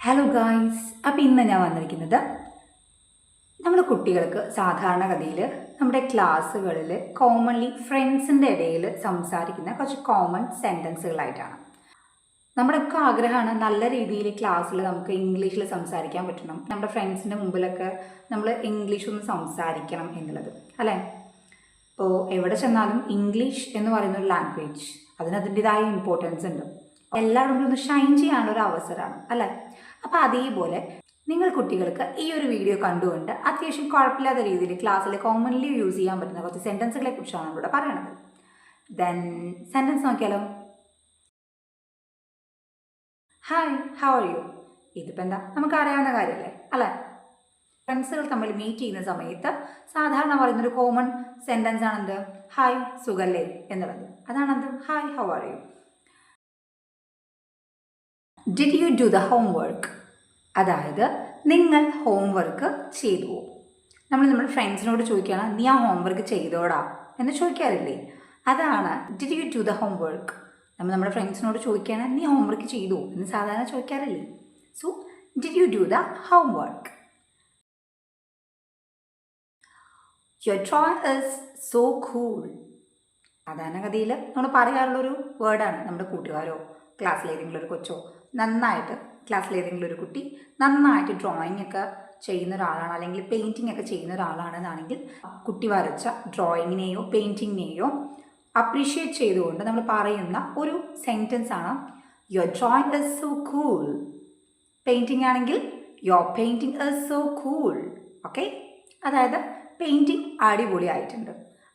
Hello guys അപ്പോൾ ഇന്ന് ഞാൻ വന്നിരിക്കുന്നത് നമ്മൾ കുട്ടികൾക്ക് സാധാരണഗതിയിൽ നമ്മുടെ ക്ലാസ്സുകളിൽ കോമൺലി ഫ്രണ്ട്സിന്റെ ഇടയിൽ സംസാരിക്കുന്ന കുറച്ച് കോമൺ സെന്റൻസുകളായിട്ടാണ് നമ്മുടെയൊക്കെ ആഗ്രഹമാണ് നല്ല രീതിയിൽ ക്ലാസ്സിൽ നമുക്ക് ഇംഗ്ലീഷിൽ സംസാരിക്കാൻ പറ്റണം. നമ്മുടെ ഫ്രണ്ട്സിന്റെ മുമ്പിലൊക്കെ നമ്മൾ ഇംഗ്ലീഷ് ഒന്ന് സംസാരിക്കണം എന്നുള്ളത്. അല്ലേ? ഇപ്പോൾ എവിടെ ചെന്നാലും ഇംഗ്ലീഷ് എന്ന് പറയുന്ന ഒരു ലാംഗ്വേജ് അതിന് അതിന്റെതായ ഇമ്പോർട്ടൻസ് ഉണ്ട്. എല്ലാവരും ഒന്ന് ഷൈൻ ചെയ്യാനുള്ള ഒരു അവസരമാണ്. അല്ലേ? അപ്പോൾ അതേപോലെ നിങ്ങൾ കുട്ടികൾക്ക് ഈ ഒരു വീഡിയോ കണ്ടുകൊണ്ട് അത്യാവശ്യം കുഴപ്പമില്ലാത്ത രീതിയിൽ ക്ലാസ്സിൽ കോമൺലി യൂസ് ചെയ്യാൻ പറ്റുന്ന കുറച്ച് സെന്റൻസുകളെ കുറിച്ചാണ് ഇവിടെ പറയണത്. ദെൻ സെന്റൻസ് നോക്കിയാലോ? ഹായ് ഹൗ ആർ യു ഇതിപ്പോൾ എന്താ? നമുക്കറിയാവുന്ന കാര്യമല്ലേ അല്ലേ? ഫ്രണ്ട്സുകൾ തമ്മിൽ മീറ്റ് ചെയ്യുന്ന സമയത്ത് സാധാരണ പറയുന്നൊരു കോമൺ സെന്റൻസ് ആണെന്ത്? ഹായ് സുഖല്ലേ? എന്നുള്ളത്. അതാണെന്ത്? Hi how are you did you do the homework അതായത് നിങ്ങൾ ഹോംവർക്ക് ചെയ്തുവോ നമ്മൾ നമ്മുടെ ഫ്രണ്ട്സിനോട് ചോദിക്കുകയാണ് നീ ആ ഹോംവർക്ക് ചെയ്തോടാ? എന്ന് ചോദിക്കാറില്ലേ? അതാണ് did you do the homework നമ്മൾ നമ്മുടെ ഫ്രണ്ട്സിനോട് ചോദിക്കുകയാണ് നീ ഹോംവർക്ക് ചെയ്തു? എന്ന് സാധാരണ ചോദിക്കാറില്ലേ? So did you do the homework your drawing is so cool സാധാരണഗതിയിൽ നമ്മൾ പറയാറുള്ളൊരു വേർഡാണ് നമ്മുടെ കൂട്ടുകാരോ ക്ലാസ്സിലേതെങ്കിലും ഒരു കൊച്ചോ. നന്നായിട്ട് ക്ലാസ്സിൽ ഏതെങ്കിലും ഒരു കുട്ടി നന്നായിട്ട് ഡ്രോയിങ് ഒക്കെ ചെയ്യുന്ന ഒരാളാണ് അല്ലെങ്കിൽ പെയിന്റിംഗ് ഒക്കെ ചെയ്യുന്ന ഒരാളാണെന്നാണെങ്കിൽ കുട്ടി വരച്ച ഡ്രോയിങ്ങിനെയോ പെയിന്റിങ്ങിനെയോ അപ്രീഷിയേറ്റ് ചെയ്തുകൊണ്ട് നമ്മൾ പറയുന്ന ഒരു സെന്റൻസ് ആണ് your drawing is so cool painting ആണെങ്കിൽ your painting is so cool okay അതായത് പെയിന്റിംഗ് അടിപൊളിയായിട്ടുണ്ട്.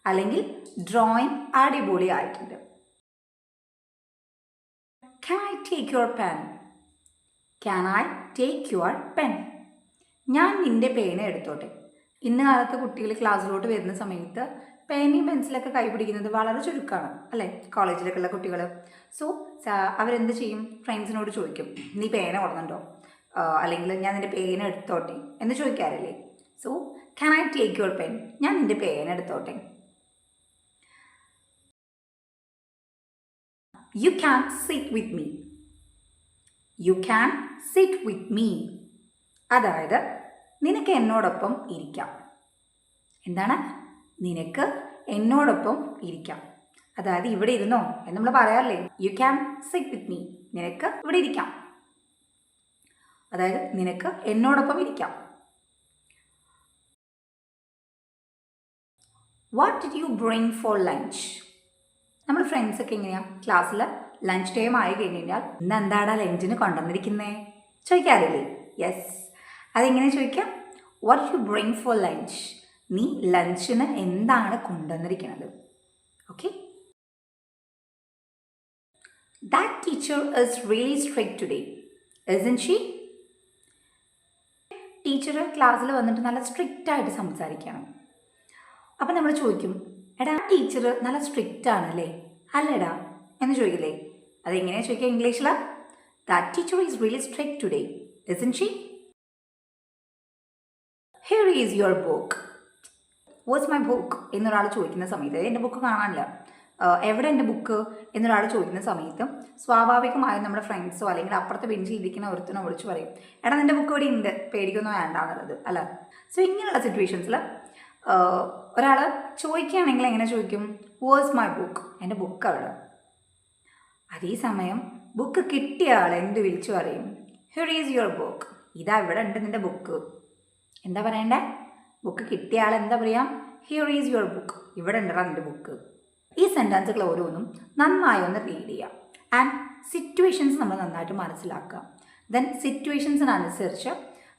അല്ലെങ്കിൽ ഡ്രോയിങ് അടിപൊളിയായിട്ടുണ്ട്. Can I take your pen can I take your pen ഞാൻ നിന്റെ പേന എടുത്തോട്ടെ. ഇന്ന കാലത്ത് കുട്ടികൾ ക്ലാസ്സിലോട്ട് വരുന്ന സമയത്ത് പേനയും പെൻസിലൊക്കെ കൈപിടിക്കുന്നത് വളരെ ചുരുക്കമാണ് അല്ലേ? കോളേജിലൊക്കെ ഉള്ള കുട്ടികൾ സോ അവരെന്ത് ചെയ്യും? ഫ്രണ്ട്സിനോട് ചോദിക്കും നീ പേന കൊടുന്നുണ്ടോ അല്ലെങ്കിൽ ഞാൻ നിന്റെ പേന എടുത്തോട്ടെ എന്ന് ചോദിക്കാറില്ലേ? So can I take your pen ഞാൻ നിന്റെ പേന എടുത്തോട്ടെ. You can sit with me you can sit with me അതായത് നിനക്ക് എന്നോടൊപ്പം ഇരിക്കാം. എന്താണ്? നിനക്ക് എന്നോടൊപ്പം ഇരിക്കാം. അതായത് ഇവിടെ ഇരുന്നോ എന്ന് നമ്മൾ പറയാറില്ലേ? You can sit with me നിനക്ക് ഇവിടെ ഇരിക്കാം. അതായത് നിനക്ക് എന്നോടൊപ്പം ഇരിക്കാം. What did you bring for lunch നമ്മൾ ഫ്രണ്ട്സൊക്കെ എങ്ങനെയാ? ക്ലാസ്സിൽ ലഞ്ച് ടൈം ആയി കഴിഞ്ഞ് കഴിഞ്ഞാൽ ഇന്ന് എന്താടാ ലഞ്ചിന് കൊണ്ടുവന്നിരിക്കുന്നേ? ചോദിക്കാറില്ലേ? യെസ് അതെങ്ങനെ ചോദിക്കാം? What you bring for lunch നീ ലഞ്ചിന് എന്താണ് കൊണ്ടുവന്നിരിക്കുന്നത് okay that teacher is really strict today isn't she teacher ക്ലാസ്സിൽ വന്നിട്ട് നല്ല സ്ട്രിക്റ്റ് ആയിട്ട് സംസാരിക്കുകയാണ് അപ്പം നമ്മൾ ചോദിക്കും എടാ ടീച്ചർ നല്ല സ്ട്രിക്റ്റ് ആണല്ലേ? അല്ലടാ എന്ന് ചോദിക്കില്ലേ? അതെങ്ങനെയാ ചോദിക്കുക ഇംഗ്ലീഷിൽ that teacher is really strict today isn't she here is your book what's my book എന്നൊരാൾ ചോദിക്കുന്ന സമയത്ത് എന്റെ ബുക്ക് കാണാനില്ല. എവിടെ എന്റെ ബുക്ക് എന്നൊരാൾ ചോദിക്കുന്ന സമയത്ത് സ്വാഭാവികമായും നമ്മുടെ ഫ്രണ്ട്സോ അല്ലെങ്കിൽ അപ്പുറത്തെ ബെഞ്ചിൽ ഇരിക്കുന്ന ഒരുത്തനോ വിളിച്ച് പറയും എടാ നിന്റെ ബുക്ക് ഇവിടെ ഉണ്ട് പേടിക്കൊന്നും വേണ്ടാന്നുള്ളത് അല്ല? സോ ഇങ്ങനെയുള്ള സിറ്റുവേഷൻസിൽ ഒരാൾ ചോദിക്കുകയാണെങ്കിൽ എങ്ങനെ ചോദിക്കും? വേഴ്സ് മൈ ബുക്ക് എന്റെ ബുക്ക് അവിടെ. അതേസമയം ബുക്ക് കിട്ടിയ ആൾ എന്ത് വിളിച്ചു പറയും? ഹിയർ ഈസ് യുവർ ബുക്ക് ഇതാ ഇവിടെ ഉണ്ട് നിന്റെ ബുക്ക് എന്താ പറയണ്ടേ? ബുക്ക് കിട്ടിയ ആൾ എന്താ പറയാം? ഹിയർ ഈസ് യുവർ ബുക്ക് ഇവിടെ ഉണ്ടടാ നിന്റെ ബുക്ക് ഈ സെന്റൻസുകൾ ഓരോന്നും നന്നായി ഒന്ന് റീഡ് ചെയ്യാം. ആൻഡ് സിറ്റുവേഷൻസ് നമ്മൾ നന്നായിട്ട് മനസ്സിലാക്കുക ദെൻ സിറ്റുവേഷൻസിനനുസരിച്ച്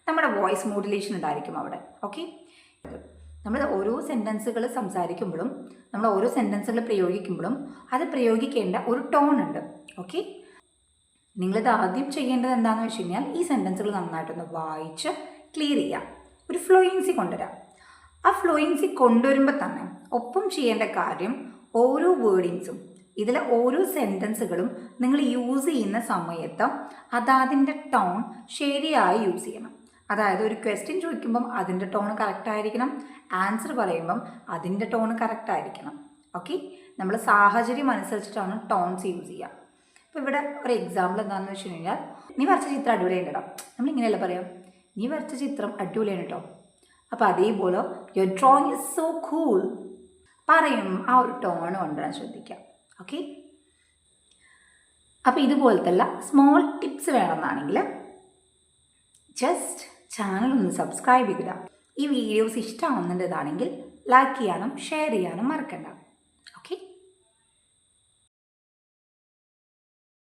നമ്മുടെ വോയിസ് മോഡുലേഷൻ ഉണ്ടായിരിക്കും അവിടെ. ഓക്കെ നമ്മൾ ഓരോ സെന്റൻസുകൾ സംസാരിക്കുമ്പോഴും നമ്മൾ ഓരോ സെന്റൻസുകൾ പ്രയോഗിക്കുമ്പോഴും അത് പ്രയോഗിക്കേണ്ട ഒരു ടോൺ ഉണ്ട്. ഓക്കെ നിങ്ങളിത് ആദ്യം ചെയ്യേണ്ടത് എന്താണെന്ന് വെച്ച് കഴിഞ്ഞാൽ ഈ സെന്റൻസുകൾ നന്നായിട്ടൊന്ന് വായിച്ച് ക്ലിയർ ചെയ്യാം. ഒരു ഫ്ലോയിൻസി കൊണ്ടുവരാം. ആ ഫ്ലോയിൻസി കൊണ്ടുവരുമ്പോൾ തന്നെ ഒപ്പം ചെയ്യേണ്ട കാര്യം ഓരോ വേർഡിങ്സും ഇതിലെ ഓരോ സെന്റൻസുകളും നിങ്ങൾ യൂസ് ചെയ്യുന്ന സമയത്ത് അതാതിന്റെ ടോൺ ശരിയായി യൂസ് ചെയ്യണം. അതായത് ഒരു ക്വസ്റ്റ്യൻ ചോദിക്കുമ്പം അതിന്റെ ടോൺ കറക്റ്റ് ആയിരിക്കണം. ആൻസർ പറയുമ്പം അതിന്റെ ടോൺ കറക്റ്റ് ആയിരിക്കണം. ഓക്കെ നമ്മൾ സാഹചര്യം അനുസരിച്ചിട്ടാണ് ടോൺസ് യൂസ് ചെയ്യുക. അപ്പോൾ ഇവിടെ ഒരു എക്സാമ്പിൾ എന്താണെന്ന് വെച്ച് കഴിഞ്ഞാൽ നീ വരച്ച ചിത്രം അടിപൊളിയാണ് കേട്ടോ നമ്മളിങ്ങനെയല്ല പറയാം? നീ വരച്ച ചിത്രം അടിപൊളിയാണ് കേട്ടോ അപ്പോൾ അതേപോലെ your drawing is so cool പറയും ആ ഒരു ടോൺ കൊണ്ടുവരാൻ ശ്രദ്ധിക്കാം. ഓക്കെ അപ്പോൾ ഇതുപോലത്തെ സ്മോൾ ടിപ്സ് വേണമെന്നാണെങ്കിൽ ജസ്റ്റ് ചാനൽ ഒന്ന് സബ്സ്ക്രൈബ് ചെയ്യുക ഈ വീഡിയോസ് ഇഷ്ടമാവുന്നുണ്ടതാണെങ്കിൽ ലൈക്ക് ചെയ്യാനും ഷെയർ ചെയ്യാനും മറക്കണ്ട.